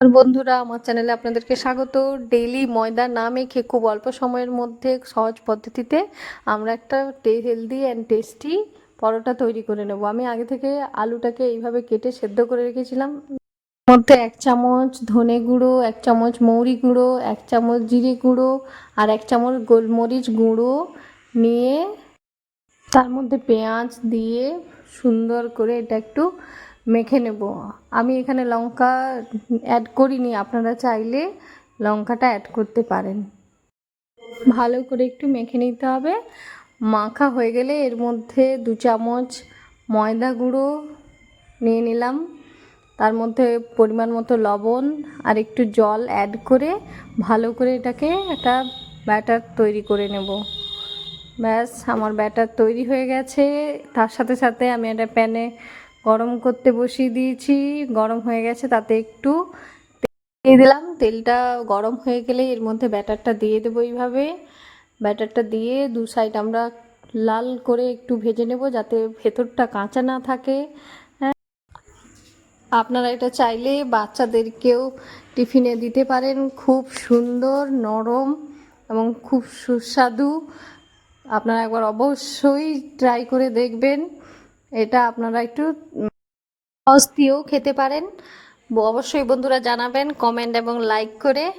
আর বন্ধুরা, আমার চ্যানেলে আপনাদেরকে স্বাগত। ডেইলি ময়দা না মেখে খুব অল্প সময়ের মধ্যে সহজ পদ্ধতিতে আমরা একটা হেলদি অ্যান্ড টেস্টি পরোটা তৈরি করে নেব। আমি আগে থেকে আলুটাকে এইভাবে কেটে সেদ্ধ করে রেখেছিলাম। মধ্যে এক চামচ ধনে গুঁড়ো, এক চামচ মৌরি গুঁড়ো, এক চামচ জিরে গুঁড়ো আর এক চামচ গোলমরিচ গুঁড়ো নিয়ে তার মধ্যে পেঁয়াজ দিয়ে সুন্দর করে এটা একটু মেখে নেব। আমি এখানে লঙ্কা অ্যাড করিনি, আপনারা চাইলে লঙ্কাটা অ্যাড করতে পারেন। ভালো করে একটু মেখে নিতে হবে। মাখা হয়ে গেলে এর মধ্যে দু চামচ ময়দা গুঁড়ো নিয়ে নিলাম। তার মধ্যে পরিমাণ মতো লবণ আর একটু জল অ্যাড করে ভালো করে এটাকে একটা ব্যাটার তৈরি করে নেব। ব্যাস, আমার ব্যাটার তৈরি হয়ে গেছে। তার সাথে সাথে আমি একটা প্যানে গরম করতে বসিয়ে দিয়েছি। গরম হয়ে গেছে, তাতে একটু দিয়ে দিলাম। তেলটা গরম হয়ে গেলে এর মধ্যে ব্যাটারটা দিয়ে দেবো এইভাবে। ব্যাটারটা দিয়ে দু সাইড আমরা লাল করে একটু ভেজে নেব যাতে ভেতরটা কাঁচা না থাকে। হ্যাঁ। আপনারা এটা চাইলে বাচ্চাদেরকেও টিফিনে দিতে পারেন। খুব সুন্দর, নরম এবং খুব সুস্বাদু। আপনারা একবার অবশ্যই ট্রাই করে দেখবেন। এটা আপনারা একটু সস দিয়েও খেতে পারেন। অবশ্যই বন্ধুরা জানাবেন কমেন্ট এবং লাইক করে।